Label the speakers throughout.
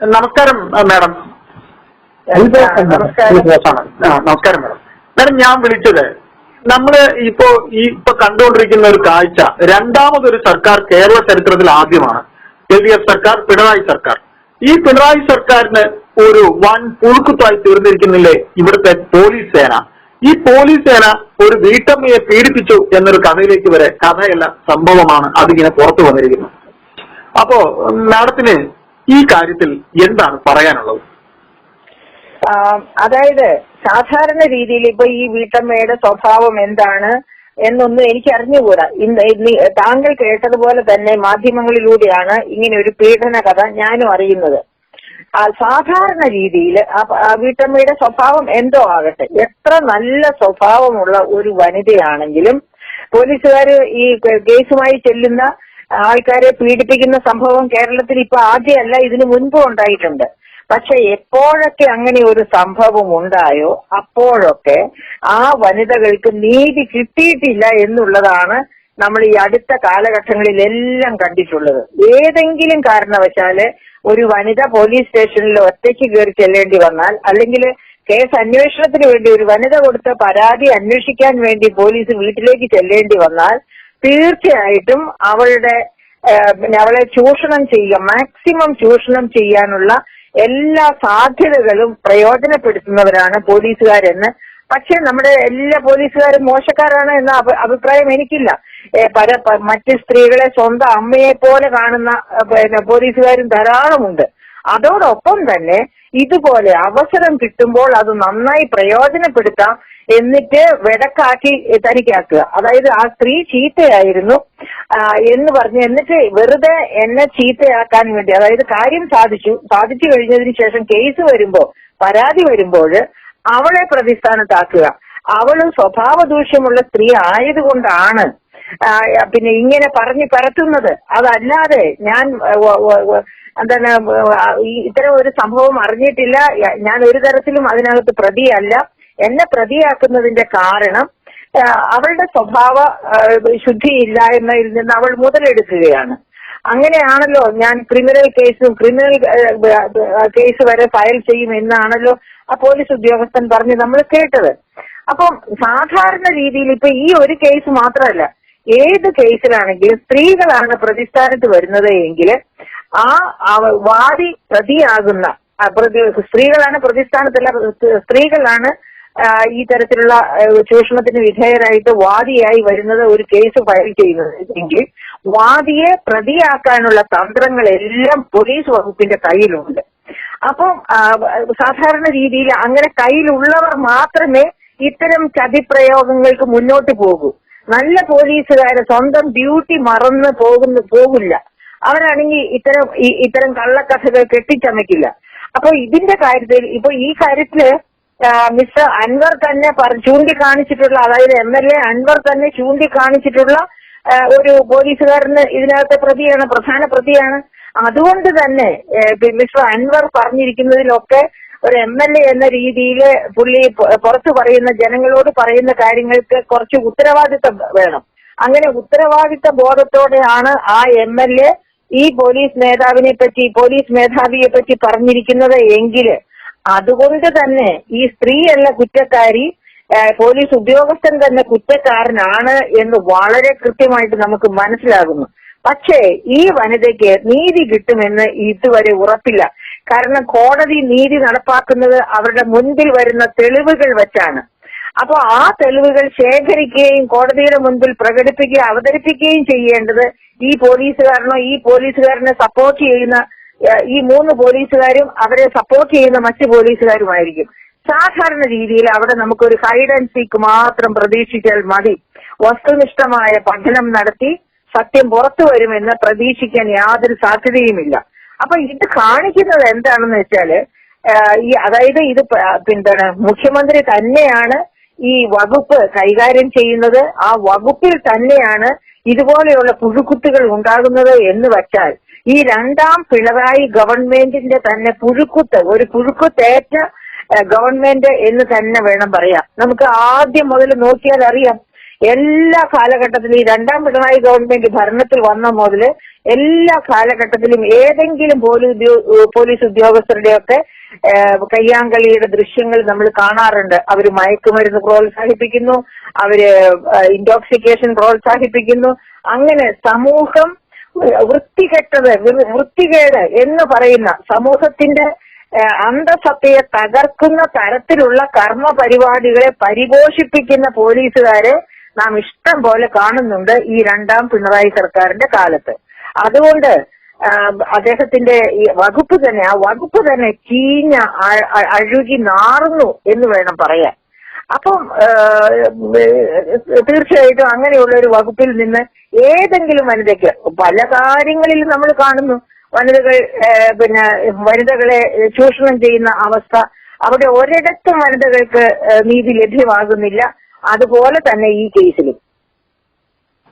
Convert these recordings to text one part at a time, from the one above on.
Speaker 1: നമസ്കാരം മാഡം. നമസ്കാരം. നമസ്കാരം മാഡം. മാഡം ഞാൻ വിളിച്ചത് നമ്മൾ ഇപ്പോ ഈ ഇപ്പൊ കണ്ടുകൊണ്ടിരിക്കുന്ന ഒരു കാഴ്ച രണ്ടാമതൊരു സർക്കാർ കേരള ചരിത്രത്തിൽ ആദ്യമാണ്. എൽ ഡി എഫ് സർക്കാർ പിണറായി സർക്കാർ. ഈ പിണറായി സർക്കാരിന് ഒരു വൻ പുഴുക്കുത്തായി തീർന്നിരിക്കുന്നില്ലേ ഇവിടുത്തെ പോലീസ് സേന? ഈ പോലീസ് സേന ഒരു വീട്ടമ്മയെ പീഡിപ്പിച്ചു എന്നൊരു കഥയിലേക്ക് വരെ കഥയല്ല സംഭവമാണ് അതിങ്ങനെ പുറത്തു വന്നിരിക്കുന്നത്. അപ്പോ മാഡത്തിന് ഈ കാര്യത്തിൽ എന്താണ് പറയാനുള്ളത്?
Speaker 2: അതായത് സാധാരണ രീതിയിൽ ഇപ്പൊ ഈ വീട്ടമ്മയുടെ സ്വഭാവം എന്താണ് എന്നൊന്നും എനിക്ക് അറിഞ്ഞുകൂടാ ഇന്ന് താങ്കൾ കേട്ടതുപോലെ തന്നെ മാധ്യമങ്ങളിലൂടെയാണ് ഇങ്ങനെ ഒരു പീഡന കഥ ഞാനും അറിയുന്നത്. സാധാരണ രീതിയിൽ ആ വീട്ടമ്മയുടെ സ്വഭാവം എന്തോ ആകട്ടെ. എത്ര നല്ല സ്വഭാവമുള്ള ഒരു വനിതയാണെങ്കിലും പോലീസുകാർ ഈ കേസുമായി ചെല്ലുന്ന ആൾക്കാരെ പീഡിപ്പിക്കുന്ന സംഭവം കേരളത്തിൽ ഇപ്പൊ ആദ്യമല്ല ഇതിനു മുൻപും ഉണ്ടായിട്ടുണ്ട്. പക്ഷെ എപ്പോഴൊക്കെ അങ്ങനെ ഒരു സംഭവം ഉണ്ടായോ അപ്പോഴൊക്കെ ആ വനിതകൾക്ക് നീതി കിട്ടിയിട്ടില്ല എന്നുള്ളതാണ് നമ്മൾ ഈ അടുത്ത കാലഘട്ടങ്ങളിലെല്ലാം കണ്ടിട്ടുള്ളത്. ഏതെങ്കിലും കാരണവശാൽ ഒരു വനിത പോലീസ് സ്റ്റേഷനിൽ ഒറ്റയ്ക്ക് കയറി ചെല്ലേണ്ടി വന്നാൽ അല്ലെങ്കിൽ കേസ് അന്വേഷണത്തിന് വേണ്ടി ഒരു വനിത കൊടുത്ത പരാതി അന്വേഷിക്കാൻ വേണ്ടി പോലീസ് വീട്ടിലേക്ക് ചെല്ലേണ്ടി വന്നാൽ തീർച്ചയായിട്ടും അവളുടെ പിന്നെ അവളെ ചൂഷണം ചെയ്യുക മാക്സിമം ചൂഷണം ചെയ്യാനുള്ള എല്ലാ സാധ്യതകളും പ്രയോജനപ്പെടുത്തുന്നവരാണ് പോലീസുകാരെന്ന്. പക്ഷെ നമ്മുടെ എല്ലാ പോലീസുകാരും മോശക്കാരാണ് എന്ന അഭി- അഭിപ്രായം എനിക്കില്ല. പല മറ്റ് സ്ത്രീകളെ സ്വന്തം അമ്മയെ പോലെ കാണുന്ന പിന്നെ പോലീസുകാരും ധാരാളമുണ്ട്. അതോടൊപ്പം തന്നെ ഇതുപോലെ അവസരം കിട്ടുമ്പോൾ അത് നന്നായി പ്രയോജനപ്പെടുത്താം. എന്നിട്ട് വെടക്കാക്കി തനിക്കാക്കുക അതായത് ആ സ്ത്രീ ചീത്തയായിരുന്നു എന്ന് പറഞ്ഞ് എന്നിട്ട് വെറുതെ എന്നെ ചീത്തയാക്കാൻ വേണ്ടി അതായത് കാര്യം സാധിച്ചു സാധിച്ചു കഴിഞ്ഞതിന് ശേഷം കേസ് വരുമ്പോ പരാതി വരുമ്പോൾ അവളെ പ്രതിസ്ഥാനത്താക്കുക. അവൾ സ്വഭാവ ദൂഷ്യമുള്ള സ്ത്രീ ആയതുകൊണ്ടാണ് പിന്നെ ഇങ്ങനെ പറഞ്ഞു പരത്തുന്നത്. അതല്ലാതെ ഞാൻ എന്താണ് ഇത്തരം ഒരു സംഭവം അറിഞ്ഞിട്ടില്ല. ഞാൻ ഒരു തരത്തിലും അതിനകത്ത് പ്രതിയല്ല. എന്നെ പ്രതിയാക്കുന്നതിന്റെ കാരണം അവളുടെ സ്വഭാവ ശുദ്ധി ഇല്ല എന്നതിൽ നിന്ന് അവൾ മുതലെടുക്കുകയാണ്. അങ്ങനെയാണല്ലോ ഞാൻ ക്രിമിനൽ കേസും ക്രിമിനൽ കേസ് വരെ ഫയൽ ചെയ്യും എന്നാണല്ലോ ആ പോലീസ് ഉദ്യോഗസ്ഥൻ പറഞ്ഞ് നമ്മൾ കേട്ടത്. അപ്പം സാധാരണ രീതിയിൽ ഇപ്പൊ ഈ ഒരു കേസ് മാത്രമല്ല ഏത് കേസിലാണെങ്കിലും സ്ത്രീകളാണ് പ്രതിസ്ഥാനത്ത് വരുന്നത് എങ്കിൽ ആ വാദി പ്രതിയാകുന്ന സ്ത്രീകളാണ് പ്രതിസ്ഥാനത്തല്ല സ്ത്രീകളാണ് ഈ തരത്തിലുള്ള ചൂഷണത്തിന് വിധേയരായിട്ട് വാദിയായി വരുന്നത് ഒരു കേസ് ഫയൽ ചെയ്യുന്നത്. എങ്കിൽ വാദിയെ പ്രതിയാക്കാനുള്ള തന്ത്രങ്ങളെല്ലാം പോലീസ് വകുപ്പിന്റെ കയ്യിലുണ്ട്. അപ്പം സാധാരണ രീതിയിൽ അങ്ങനെ കയ്യിലുള്ളവർ മാത്രമേ ഇത്തരം ചതിപ്രയോഗങ്ങൾക്ക് മുന്നോട്ട് പോകൂ. നല്ല പോലീസുകാരെ സ്വന്തം ഡ്യൂട്ടി മറന്ന് പോകുന്നു പോകില്ല. അവരാണെങ്കിൽ ഇത്തരം ഇത്തരം കള്ളക്കഥകൾ കെട്ടിച്ചമയ്ക്കില്ല. അപ്പൊ ഇതിന്റെ കാര്യത്തിൽ ഇപ്പൊ ഈ കാര്യത്തിൽ മിസ്റ്റർ അൻവർ തന്നെ ചൂണ്ടിക്കാണിച്ചിട്ടുള്ള അതായത് എം എൽ എ അൻവർ തന്നെ ചൂണ്ടിക്കാണിച്ചിട്ടുള്ള ഒരു പോലീസുകാരന് ഇതിനകത്തെ പ്രതിയാണ് പ്രധാന പ്രതിയാണ്. അതുകൊണ്ട് തന്നെ മിസ്റ്റർ അൻവർ പറഞ്ഞിരിക്കുന്നതിലൊക്കെ ഒരു എം എൽ എ എന്ന രീതിയിൽ പുള്ളി പുറത്തു പറയുന്ന ജനങ്ങളോട് പറയുന്ന കാര്യങ്ങൾക്ക് കുറച്ച് ഉത്തരവാദിത്തം വേണം. അങ്ങനെ ഉത്തരവാദിത്ത ബോധത്തോടെയാണ് ആ എം എൽ എ ഈ പോലീസ് നേതാവിനെ പറ്റി പോലീസ് മേധാവിയെ പറ്റി പറഞ്ഞിരിക്കുന്നത് എങ്കിൽ അതുകൊണ്ട് തന്നെ ഈ സ്ത്രീ എന്ന കുറ്റക്കാരി പോലീസ് ഉദ്യോഗസ്ഥൻ തന്നെ കുറ്റക്കാരനാണ് എന്ന് വളരെ കൃത്യമായിട്ട് നമുക്ക് മനസ്സിലാകുന്നു. പക്ഷേ ഈ വനിതയ്ക്ക് നീതി കിട്ടുമെന്ന് ഇതുവരെ ഉറപ്പില്ല. കാരണം കോടതി നീതി നടപ്പാക്കുന്നത് അവരുടെ മുൻപിൽ വരുന്ന തെളിവുകൾ വെച്ചാണ്. അപ്പൊ ആ തെളിവുകൾ ശേഖരിക്കുകയും കോടതിയുടെ മുൻപിൽ പ്രകടിപ്പിക്കുകയും അവതരിപ്പിക്കുകയും ചെയ്യേണ്ടത് ഈ പോലീസുകാരനോ ഈ പോലീസുകാരനെ സപ്പോർട്ട് ചെയ്യുന്ന ഈ മൂന്ന് പോലീസുകാരും അവരെ സപ്പോർട്ട് ചെയ്യുന്ന മറ്റ് പോലീസുകാരുമായിരിക്കും. സാധാരണ രീതിയിൽ അവിടെ നമുക്കൊരു ഹൈഡ് ആൻഡ് സീക്ക് മാത്രം പ്രതീക്ഷിച്ചാൽ മതി. വസ്തുനിഷ്ഠമായ പഠനം നടത്തി സത്യം പുറത്തു വരുമെന്ന് പ്രതീക്ഷിക്കാൻ യാതൊരു സാധ്യതയുമില്ല. അപ്പൊ ഇത് കാണിക്കുന്നത് എന്താണെന്ന് വെച്ചാൽ ഈ അതായത് ഇത് പിന്തുണ മുഖ്യമന്ത്രി തന്നെയാണ് ഈ വകുപ്പ് കൈകാര്യം ചെയ്യുന്നത്. ആ വകുപ്പിൽ തന്നെയാണ് ഇതുപോലെയുള്ള പുഴുക്കുത്തുകൾ ഉണ്ടാകുന്നത് എന്ന് വച്ചാൽ ഈ രണ്ടാം പിണറായി ഗവൺമെന്റിന്റെ തന്നെ പുഴുക്കുത്ത് ഒരു പുഴുക്കുത്തേറ്റ ഗവൺമെന്റ് എന്ന് തന്നെ വേണം പറയാം. നമുക്ക് ആദ്യം മുതൽ നോക്കിയാൽ അറിയാം. എല്ലാ കാലഘട്ടത്തിലും ഈ രണ്ടാം പിണറായി ഗവൺമെന്റ് ഭരണത്തിൽ വന്ന മുതൽ എല്ലാ കാലഘട്ടത്തിലും ഏതെങ്കിലും പോലീസ് പോലീസ് ഉദ്യോഗസ്ഥരുടെയൊക്കെ കയ്യാങ്കളിയുടെ ദൃശ്യങ്ങൾ നമ്മൾ കാണാറുണ്ട്. അവർ മയക്കുമരുന്ന് പ്രോത്സാഹിപ്പിക്കുന്നു അവർ ഇൻടോക്സിക്കേഷൻ പ്രോത്സാഹിപ്പിക്കുന്നു. അങ്ങനെ സമൂഹം വൃത്തികെട്ടത് വൃത്തികേട് എന്ന് പറയുന്ന സമൂഹത്തിന്റെ അന്തസത്തയെ തകർക്കുന്ന തരത്തിലുള്ള കർമ്മ പരിപാടികളെ പരിപോഷിപ്പിക്കുന്ന പോലീസുകാരെ നാം ഇഷ്ടം പോലെ കാണുന്നുണ്ട് ഈ രണ്ടാം പിണറായി സർക്കാരിന്റെ കാലത്ത്. അതുകൊണ്ട് അദ്ദേഹത്തിന്റെ ഈ വകുപ്പ് തന്നെ ആ വകുപ്പ് തന്നെ ചീഞ്ഞ അഴുകി നാറുന്നു എന്ന് വേണം പറയാൻ. അപ്പം തീർച്ചയായിട്ടും അങ്ങനെയുള്ള ഒരു വകുപ്പിൽ നിന്ന് ഏതെങ്കിലും വനിതയ്ക്ക് പല കാര്യങ്ങളിൽ നമ്മൾ കാണുന്നു. വനിതകൾ പിന്നെ വനിതകളെ ചൂഷണം ചെയ്യുന്ന അവസ്ഥ അവിടെ ഒരിടത്തും വനിതകൾക്ക് നീതി ലഭ്യമാകുന്നില്ല. അതുപോലെ തന്നെ ഈ കേസിലും.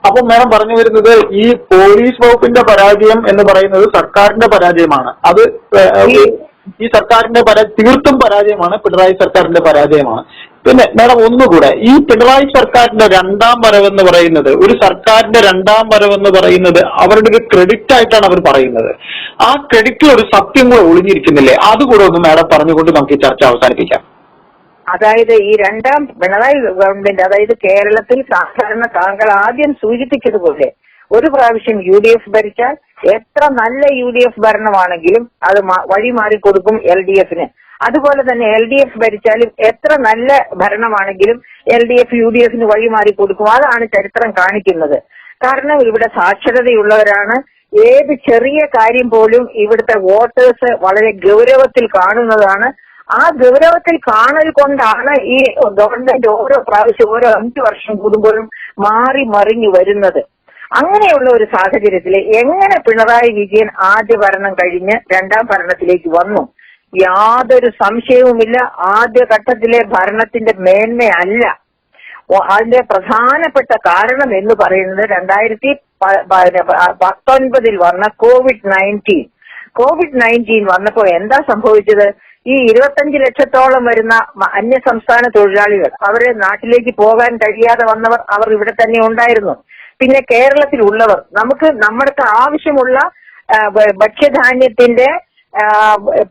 Speaker 1: അപ്പൊ മാഡം പറഞ്ഞു വരുന്നത് ഈ പോലീസ് വകുപ്പിന്റെ പരാജയം എന്ന് പറയുന്നത് സർക്കാരിന്റെ പരാജയമാണ്. അത് ഈ- സർക്കാരിന്റെ പരാ തീർത്തും പരാജയമാണ് പിണറായി സർക്കാരിന്റെ പരാജയമാണ്. പിന്നെ മാഡം ഒന്നുകൂടെ ഈ പിണറായി സർക്കാരിന്റെ രണ്ടാം വരവെന്ന് പറയുന്നത് ഒരു സർക്കാരിന്റെ രണ്ടാം വരവെന്ന് പറയുന്നത് അവരുടെ ഒരു ക്രെഡിറ്റ് ആയിട്ടാണ് അവർ പറയുന്നത്. ആ ക്രെഡിറ്റിൽ ഒരു സത്യം കൂടെ ഒളിഞ്ഞിരിക്കുന്നില്ലേ? അതുകൂടെ ഒന്ന് മാഡം പറഞ്ഞുകൊണ്ട് നമുക്ക് ഈ ചർച്ച അവസാനിപ്പിക്കാം.
Speaker 2: അതായത് ഈ രണ്ടാം പിണറായി ഗവൺമെന്റ് അതായത് കേരളത്തിൽ സാധാരണ താങ്കൾ ആദ്യം സൂചിപ്പിച്ചതുപോലെ ഒരു പ്രാവശ്യം യു ഡി എഫ് ഭരിച്ചാൽ എത്ര നല്ല യു ഡി എഫ് ഭരണമാണെങ്കിലും അത് വഴിമാറി കൊടുക്കും എൽ ഡി എഫിന്. അതുപോലെ തന്നെ എൽ ഡി എഫ് ഭരിച്ചാലും എത്ര നല്ല ഭരണമാണെങ്കിലും L D F U D എഫിന് വഴിമാറി കൊടുക്കും. അതാണ് ചരിത്രം കാണിക്കുന്നത്. കാരണം ഇവിടെ സാക്ഷരതയുള്ളവരാണ്. ഏത് ചെറിയ കാര്യം പോലും ഇവിടുത്തെ വോട്ടേഴ്സ് വളരെ ഗൗരവത്തിൽ കാണുന്നതാണ്. ആ ഗൗരവത്തിൽ കാണൽ കൊണ്ടാണ് ഈ ഗവൺമെന്റ് ഓരോ പ്രാവശ്യം ഓരോ അഞ്ചു വർഷം കൂടുമ്പോഴും മാറി മറിഞ്ഞു വരുന്നത്. അങ്ങനെയുള്ള ഒരു സാഹചര്യത്തിൽ എങ്ങനെ പിണറായി വിജയൻ ആദ്യ ഭരണം കഴിഞ്ഞ് രണ്ടാം ഭരണത്തിലേക്ക് വന്നു? യാതൊരു സംശയവുമില്ല. ആദ്യ ഘട്ടത്തിലെ ഭരണത്തിന്റെ മേന്മയല്ല. അതിന്റെ പ്രധാനപ്പെട്ട കാരണം എന്ന് പറയുന്നത് രണ്ടായിരത്തി പത്തൊൻപതിൽ വന്ന കോവിഡ് നയന്റീൻ. കോവിഡ് നയന്റീൻ വന്നപ്പോൾ എന്താ സംഭവിച്ചത്? ഈ ഇരുപത്തഞ്ച് ലക്ഷത്തോളം വരുന്ന അന്യ സംസ്ഥാന തൊഴിലാളികൾ അവരെ നാട്ടിലേക്ക് പോകാൻ കഴിയാതെ വന്നവർ അവർ ഇവിടെ തന്നെ ഉണ്ടായിരുന്നു. പിന്നെ കേരളത്തിലുള്ളവർ നമുക്ക് നമ്മൾക്ക് ആവശ്യമുള്ള ഭക്ഷ്യധാന്യത്തിന്റെ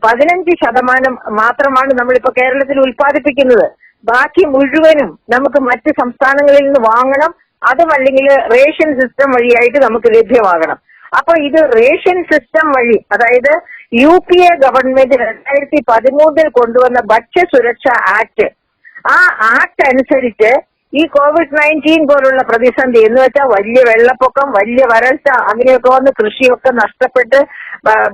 Speaker 2: പതിനഞ്ച് ശതമാനം മാത്രമാണ് നമ്മളിപ്പോ കേരളത്തിൽ ഉൽപ്പാദിപ്പിക്കുന്നത്. ബാക്കി മുഴുവനും നമുക്ക് മറ്റ് സംസ്ഥാനങ്ങളിൽ നിന്ന് വാങ്ങണം അതുമല്ലെങ്കിൽ റേഷൻ സിസ്റ്റം വഴിയായിട്ട് നമുക്ക് ലഭ്യമാകണം. അപ്പൊ ഇത് റേഷൻ സിസ്റ്റം വഴി അതായത് യു പി എ ഗവൺമെന്റ് രണ്ടായിരത്തി പതിമൂന്നിൽ കൊണ്ടുവന്ന ഭക്ഷ്യ സുരക്ഷ ആക്ട് ആ ആക്ട് അനുസരിച്ച് ഈ കോവിഡ് നയന്റീൻ പോലുള്ള പ്രതിസന്ധി എന്ന് വെച്ചാൽ വലിയ വെള്ളപ്പൊക്കം വലിയ വരൾച്ച അങ്ങനെയൊക്കെ വന്ന് കൃഷിയൊക്കെ നഷ്ടപ്പെട്ട്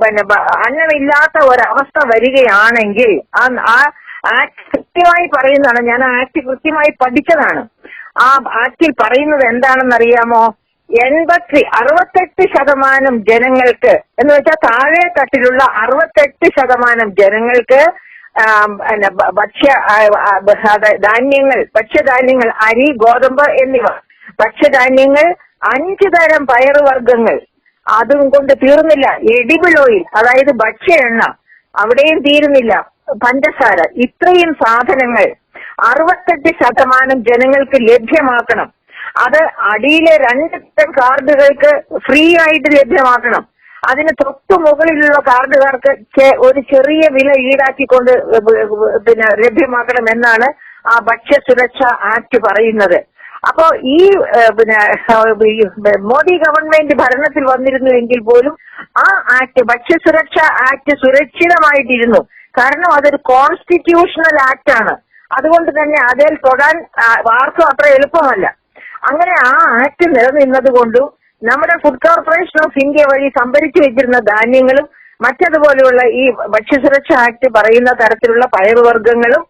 Speaker 2: പിന്നെ അന്നമില്ലാത്ത ഒരവസ്ഥ വരികയാണെങ്കിൽ ആ ആക്ട് കൃത്യമായി പറയുന്നതാണ് ഞാൻ ആക്ട് കൃത്യമായി പഠിച്ചതാണ്. ആ ആക്ടിൽ പറയുന്നത് എന്താണെന്നറിയാമോ? എൺപത്തി അറുപത്തെട്ട് ശതമാനം ജനങ്ങൾക്ക് എന്ന് വെച്ചാൽ താഴെ തട്ടിലുള്ള അറുപത്തെട്ട് ശതമാനം ജനങ്ങൾക്ക് പിന്നെ ഭക്ഷ്യ ധാന്യങ്ങൾ ഭക്ഷ്യധാന്യങ്ങൾ അരി ഗോതമ്പ് എന്നിവ. ഭക്ഷ്യധാന്യങ്ങൾ അഞ്ചു തരം പയറുവർഗങ്ങൾ. അതും കൊണ്ട് തീർന്നില്ല. എഡിബിൾ ഓയിൽ അതായത് ഭക്ഷ്യ എണ്ണ അവിടെയും തീരുന്നില്ല. പഞ്ചസാര ഇത്രയും സാധനങ്ങൾ അറുപത്തെട്ട് ശതമാനം ജനങ്ങൾക്ക് ലഭ്യമാക്കണം. അത് അടിയിലെ രണ്ട് കാർഡുകൾക്ക് ഫ്രീ ആയിട്ട് ലഭ്യമാക്കണം. അതിന് തൊട്ടു മുകളിലുള്ള കാർഡുകാർക്ക് ഒരു ചെറിയ വില ഈടാക്കിക്കൊണ്ട് പിന്നെ ലഭ്യമാക്കണം എന്നാണ് ആ ഭക്ഷ്യസുരക്ഷ ആക്ട് പറയുന്നത്. അപ്പോ ഈ പിന്നെ മോദി ഗവൺമെന്റ് ഭരണത്തിൽ വന്നിരുന്നുവെങ്കിൽ പോലും ആ ആക്ട് ഭക്ഷ്യസുരക്ഷ ആക്ട് സുരക്ഷിതമായിട്ടിരുന്നു. കാരണം അതൊരു കോൺസ്റ്റിറ്റ്യൂഷണൽ ആക്ട് ആണ് അതുകൊണ്ട് തന്നെ അതിൽ തൊടാൻ വാർത്ത അത്ര എളുപ്പമല്ല. അങ്ങനെ ആ ആക്ട് നിലനിന്നത് കൊണ്ടും നമ്മുടെ ഫുഡ് കോർപ്പറേഷൻ ഓഫ് ഇന്ത്യ വഴി സംഭരിച്ചു വെച്ചിരുന്ന ധാന്യങ്ങളും മറ്റതുപോലെയുള്ള ഈ ഭക്ഷ്യസുരക്ഷ ആക്ട് പറയുന്ന തരത്തിലുള്ള പയറുവർഗങ്ങളും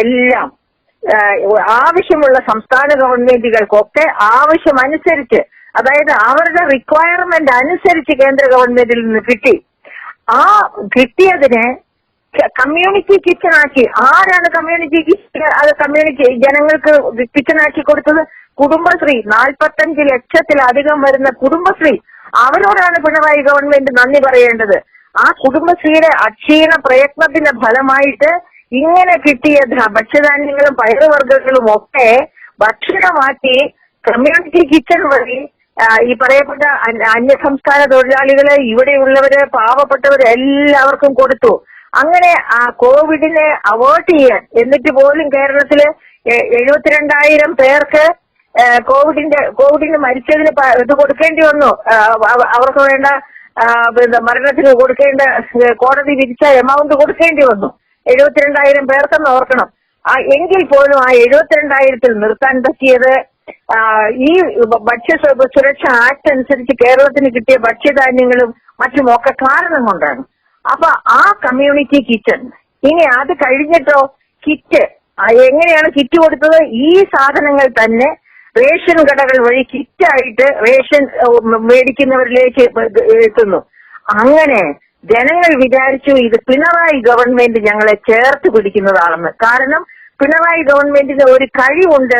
Speaker 2: എല്ലാം ആവശ്യമുള്ള സംസ്ഥാന ഗവൺമെന്റുകൾക്കൊക്കെ ആവശ്യമനുസരിച്ച് അതായത് അവരുടെ റിക്വയർമെന്റ് അനുസരിച്ച് കേന്ദ്ര ഗവൺമെന്റിൽ നിന്ന് കിട്ടി. ആ കിട്ടിയതിനെ കമ്മ്യൂണിറ്റി കിച്ചൺ ആക്കി. ആരാണ് കമ്മ്യൂണിറ്റി അത് കമ്മ്യൂണിറ്റി ജനങ്ങൾക്ക് കിച്ചൺ ആക്കി കൊടുത്തത്? കുടുംബശ്രീ നാൽപ്പത്തഞ്ച് ലക്ഷത്തിലധികം വരുന്ന കുടുംബശ്രീ. അവരോടാണ് പിണറായി ഗവൺമെന്റ് നന്ദി പറയേണ്ടത്. ആ കുടുംബശ്രീയുടെ അക്ഷീണ പ്രയത്നത്തിന്റെ ഫലമായിട്ട് ഇങ്ങനെ കിട്ടിയ ഭക്ഷ്യധാന്യങ്ങളും പയറുവർഗങ്ങളും ഒക്കെ ഭക്ഷണമാക്കി കമ്മ്യൂണിറ്റി കിച്ചൺ വഴി ഈ പറയപ്പെട്ട അന്യ അന്യ സംസ്ഥാന തൊഴിലാളികൾ ഇവിടെയുള്ളവര് പാവപ്പെട്ടവര് എല്ലാവർക്കും കൊടുത്തു. അങ്ങനെ ആ കോവിഡിനെ അവോയ്ഡ് ചെയ്യാൻ എന്നിട്ട് പോലും കേരളത്തിൽ എഴുപത്തിരണ്ടായിരം പേർക്ക് കോവിഡിന്റെ കോവിഡിന് മരിച്ചതിന് ഇത് കൊടുക്കേണ്ടി വന്നു. അവർക്ക് വേണ്ട മരണത്തിന് കൊടുക്കേണ്ട കോടതി വിധിച്ച എമൗണ്ട് കൊടുക്കേണ്ടി വന്നു. എഴുപത്തിരണ്ടായിരം പേർക്കെന്ന് ഓർക്കണം. ആ എങ്കിൽ പോലും ആ എഴുപത്തിരണ്ടായിരത്തിൽ നിർത്താൻ പറ്റിയത് ഈ ഭക്ഷ്യ സുരക്ഷ ആക്ട് അനുസരിച്ച് കേരളത്തിന് കിട്ടിയ ഭക്ഷ്യധാന്യങ്ങളും മറ്റുമൊക്കെ കാരണം കൊണ്ടാണ്. അപ്പൊ ആ കമ്മ്യൂണിറ്റി കിച്ചൺ ഇനി അത് കഴിഞ്ഞിട്ടോ? കിറ്റ് എങ്ങനെയാണ് കിറ്റ് കൊടുത്തത്? ഈ സാധനങ്ങൾ തന്നെ റേഷൻ കടകൾ വഴി കിറ്റായിട്ട് റേഷൻ മേടിക്കുന്നവരിലേക്ക് എത്തുന്നു. അങ്ങനെ ജനങ്ങൾ വിചാരിച്ചു ഇത് പിണറായി ഗവൺമെന്റ് ഞങ്ങളെ ചേർത്ത് പിടിക്കുന്നതാണെന്ന്. കാരണം പിണറായി ഗവൺമെന്റിന് ഒരു കഴിവുണ്ട്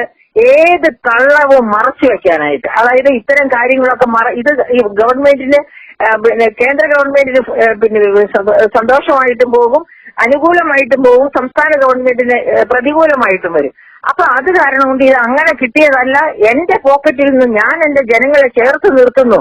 Speaker 2: ഏത് കള്ളവും മറച്ചു വെക്കാനായിട്ട്. അതായത് ഇത്തരം കാര്യങ്ങളൊക്കെ മറ ഇത് ഗവൺമെന്റിന് പിന്നെ കേന്ദ്ര ഗവൺമെന്റിന് പിന്നെ സന്തോ- സന്തോഷമായിട്ടും പോകും അനുകൂലമായിട്ടും പോകും സംസ്ഥാന ഗവൺമെന്റിന് പ്രതികൂലമായിട്ടും വരും. അപ്പൊ അത് കാരണം കൊണ്ട് ഇത് അങ്ങനെ കിട്ടിയതല്ല. എന്റെ പോക്കറ്റിൽ നിന്ന് ഞാൻ എന്റെ ജനങ്ങളെ ചേർത്ത് നിർത്തുന്നു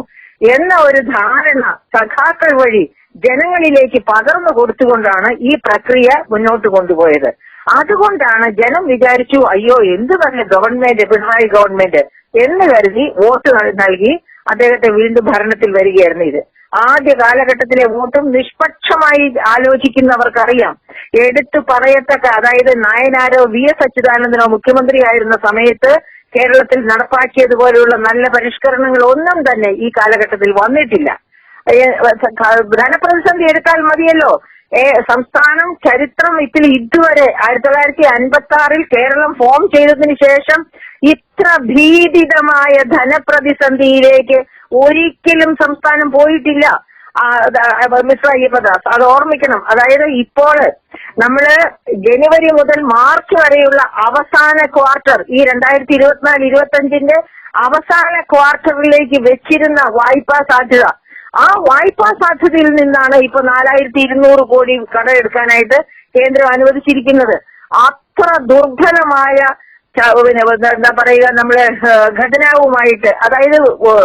Speaker 2: എന്ന ഒരു ധാരണ സഖാക്കൾ വഴി ജനങ്ങളിലേക്ക് പകർന്നു കൊടുത്തുകൊണ്ടാണ് ഈ പ്രക്രിയ മുന്നോട്ട് കൊണ്ടുപോയത്. അതുകൊണ്ടാണ് ജനം വിചാരിച്ചു അയ്യോ എന്ത് തന്നെ ഗവൺമെന്റ് പിണറായി ഗവൺമെന്റ്? എന്ന് കരുതി വോട്ട് നൽ- നൽകി അദ്ദേഹത്തെ വീണ്ടും ഭരണത്തിൽ വരികയായിരുന്നു ഇത്. ആദ്യ കാലഘട്ടത്തിലെ വോട്ടും നിഷ്പക്ഷമായി ആലോചിക്കുന്നവർക്കറിയാം. എടുത്തു പറയത്തക്ക അതായത് നായനാരോ വി എസ് അച്യുതാനന്ദനോ മുഖ്യമന്ത്രിയായിരുന്ന സമയത്ത് കേരളത്തിൽ നടപ്പാക്കിയതുപോലെയുള്ള നല്ല പരിഷ്കരണങ്ങൾ ഒന്നും തന്നെ ഈ കാലഘട്ടത്തിൽ വന്നിട്ടില്ല. ധനപ്രതിസന്ധി എടുത്താൽ മതിയല്ലോ. സംസ്ഥാനം ചരിത്രം ഇതിൽ ഇതുവരെ ആയിരത്തി തൊള്ളായിരത്തി അൻപത്തി ആറിൽ കേരളം ഫോം ചെയ്തതിനു ശേഷം ഇത്ര ഭീതിതമായ ധനപ്രതിസന്ധിയിലേക്ക് ഒരിക്കലും സംസ്ഥാനം പോയിട്ടില്ല. മിസ്റ്റർ അയ്യപ്പദാസ് അത് ഓർമ്മിക്കണം. അതായത് ഇപ്പോൾ നമ്മൾ ജനുവരി മുതൽ മാർച്ച് വരെയുള്ള അവസാന ക്വാർട്ടർ ഈ രണ്ടായിരത്തി ഇരുപത്തിനാല് ഇരുപത്തി അഞ്ചിന്റെ അവസാന ക്വാർട്ടറിലേക്ക് വെച്ചിരുന്ന വായ്പാ സാധ്യത ആ വായ്പാ സാധ്യതയിൽ നിന്നാണ് ഇപ്പൊ നാലായിരത്തി ഇരുന്നൂറ് കോടി കടമെടുക്കാനായിട്ട് കേന്ദ്രം അനുവദിച്ചിരിക്കുന്നത്. അത്ര ദുർബലമായ പിന്നെ എന്താ പറയുക നമ്മളെ ഖജനാവുമായിട്ട് അതായത്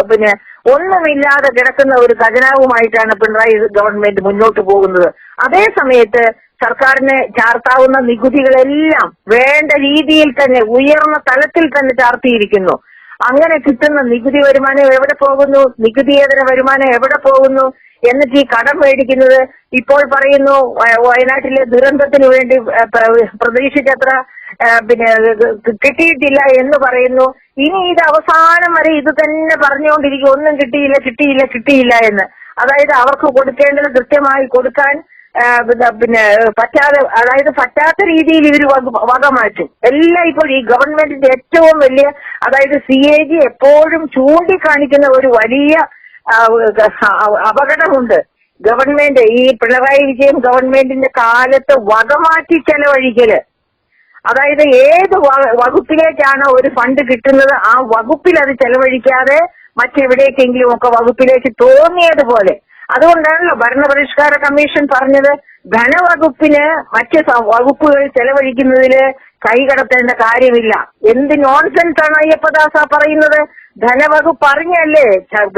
Speaker 2: പിന്നെ ഒന്നുമില്ലാതെ കിടക്കുന്ന ഒരു ഖജനാവുമായിട്ടാണ് പിണറായി ഗവൺമെന്റ് മുന്നോട്ട് പോകുന്നത്. അതേ സമയത്ത് സർക്കാരിനെ ചാർത്താവുന്ന നികുതികളെല്ലാം വേണ്ട രീതിയിൽ തന്നെ ഉയർന്ന തലത്തിൽ തന്നെ ചാർത്തിയിരിക്കുന്നു. അങ്ങനെ കിട്ടുന്ന നികുതി വരുമാനം എവിടെ പോകുന്നു? നികുതിയേതര വരുമാനം എവിടെ പോകുന്നു? എന്നിട്ട് ഈ കടം മേടിക്കുന്നത് ഇപ്പോൾ പറയുന്നു വയനാട്ടിലെ ദുരന്തത്തിന് വേണ്ടി പ്രതീക്ഷിച്ചത്ര പിന്നെ കിട്ടിയിട്ടില്ല എന്ന് പറയുന്നു. ഇനി ഇത് അവസാനം വരെ ഇത് തന്നെ പറഞ്ഞുകൊണ്ടിരിക്കും. ഒന്നും കിട്ടിയില്ല കിട്ടിയില്ല കിട്ടിയില്ല എന്ന്. അതായത് അവർക്ക് കൊടുക്കേണ്ടത് കൃത്യമായി കൊടുക്കാൻ പിന്നെ- പറ്റാതെ അതായത് പറ്റാത്ത രീതിയിൽ ഇവർ വക മാറ്റും. എല്ലാം ഇപ്പോൾ ഈ ഗവൺമെന്റിന്റെ ഏറ്റവും വലിയ അതായത് സി എ ജി എപ്പോഴും ചൂണ്ടിക്കാണിക്കുന്ന ഒരു വലിയ അപകടമുണ്ട്. ഗവൺമെന്റ് ഈ പിണറായി വിജയൻ ഗവൺമെന്റിന്റെ കാലത്ത് വകമാറ്റി ചെലവഴിക്കൽ അതായത് ഏത് വകുപ്പിലേക്കാണോ ഒരു ഫണ്ട് കിട്ടുന്നത് ആ വകുപ്പിൽ അത് ചെലവഴിക്കാതെ മറ്റെവിടേക്കെങ്കിലും ഒക്കെ വകുപ്പിലേക്ക് തോന്നിയതുപോലെ. അതുകൊണ്ടാണല്ലോ ഭരണപരിഷ്കാര കമ്മീഷൻ പറഞ്ഞത് ധനവകുപ്പിന് മറ്റ് വകുപ്പുകൾ ചെലവഴിക്കുന്നതിൽ കൈകടത്തേണ്ട കാര്യമില്ല. എന്ത് നോൺസെൻസ് ആണ് അയ്യപ്പദാസ പറയുന്നത്? ധനവകുപ്പ് അറിഞ്ഞല്ലേ?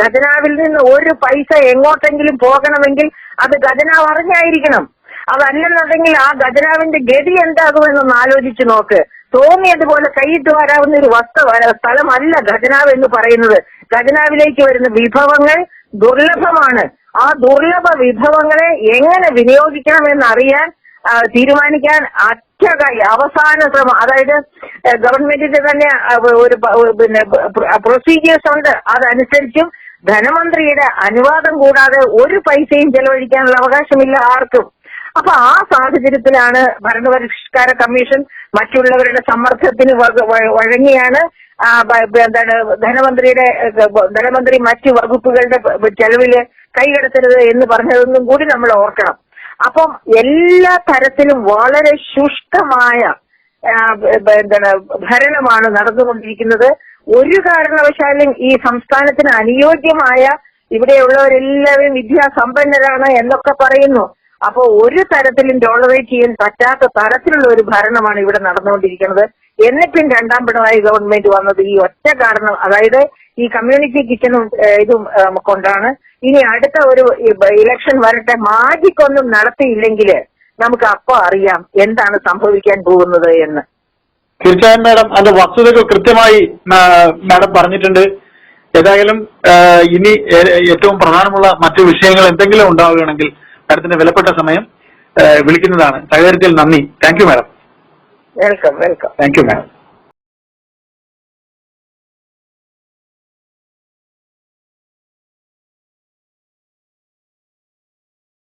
Speaker 2: ഖജനാവിൽ നിന്ന് ഒരു പൈസ എങ്ങോട്ടെങ്കിലും പോകണമെങ്കിൽ അത് ഖജനാവ് അറിഞ്ഞായിരിക്കണം. അതല്ലെന്നുണ്ടെങ്കിൽ ആ ഖജനാവിന്റെ ഗതി എന്താകുമെന്നൊന്ന് ആലോചിച്ച് നോക്ക്. തോന്നിയതുപോലെ കൈയിട്ട് വരാവുന്ന ഒരു വസ്തു സ്ഥലമല്ല ഖജനാവ് എന്ന് പറയുന്നത്. ഖജനാവിലേക്ക് വരുന്ന വിഭവങ്ങൾ ദുർലഭമാണ്. ആ ദുർലഭ വിഭവങ്ങളെ എങ്ങനെ വിനിയോഗിക്കണമെന്ന് അറിയാൻ തീരുമാനിക്കാൻ അറ്റകായി അവസാന ശ്രമം അതായത് ഗവൺമെന്റിന്റെ തന്നെ ഒരു പിന്നെ പ്രൊസീജിയേഴ്സ് ഉണ്ട്. അതനുസരിച്ചും ധനമന്ത്രിയുടെ അനുവാദം കൂടാതെ ഒരു പൈസയും ചെലവഴിക്കാനുള്ള അവകാശമില്ല ആർക്കും. അപ്പൊ ആ സാഹചര്യത്തിലാണ് ഭരണപരിഷ്കാര കമ്മീഷൻ മറ്റുള്ളവരുടെ സമ്മർദ്ദത്തിന് വഴങ്ങിയാണ് എന്താണ് ധനമന്ത്രിയുടെ ധനമന്ത്രി മറ്റ് വകുപ്പുകളുടെ ചെലവിൽ കൈകടത്തരുത് എന്ന് പറഞ്ഞതൊന്നും കൂടി നമ്മൾ ഓർക്കണം. അപ്പം എല്ലാ തരത്തിലും വളരെ ശുഷ്കമായ എന്താണ് ഭരണമാണ് നടന്നുകൊണ്ടിരിക്കുന്നത്. ഒരു കാരണവശാലും ഈ സംസ്ഥാനത്തിന് അനുയോജ്യമായ ഇവിടെയുള്ളവരെല്ലാവരും വിദ്യാസമ്പന്നരാണ് എന്നൊക്കെ പറയുന്നു. അപ്പോ ഒരു തരത്തിലും ടോളറേറ്റ് ചെയ്യാൻ പറ്റാത്ത തരത്തിലുള്ള ഒരു ഭരണമാണ് ഇവിടെ നടന്നുകൊണ്ടിരിക്കുന്നത്. എന്നിട്ടും രണ്ടാം പിണറായി ഗവൺമെന്റ് വന്നത് ഈ ഒറ്റ കാരണം അതായത് ഈ കമ്മ്യൂണിറ്റി കിച്ചണും ഇതും കൊണ്ടാണ്. ഇനി അടുത്ത ഒരു ഇലക്ഷൻ വരട്ടെ മാജിക് നടത്തിയില്ലെങ്കിൽ നമുക്ക് അപ്പൊ അറിയാം എന്താണ് സംഭവിക്കാൻ പോകുന്നത് എന്ന്.
Speaker 1: തീർച്ചയായും മാഡം അത് വസ്തുതകൾ കൃത്യമായി മാഡം പറഞ്ഞിട്ടുണ്ട്. ഏതായാലും ഇനി ഏറ്റവും പ്രധാനമുള്ള മറ്റു വിഷയങ്ങൾ എന്തെങ്കിലും ഉണ്ടാവുകയാണെങ്കിൽ മാഡത്തിന്റെ വിലപ്പെട്ട സമയം വിളിക്കുന്നതാണ്. സഹകരിച്ചതിൽ നന്ദി. Thank you madam
Speaker 2: welcome welcome
Speaker 1: thank you madam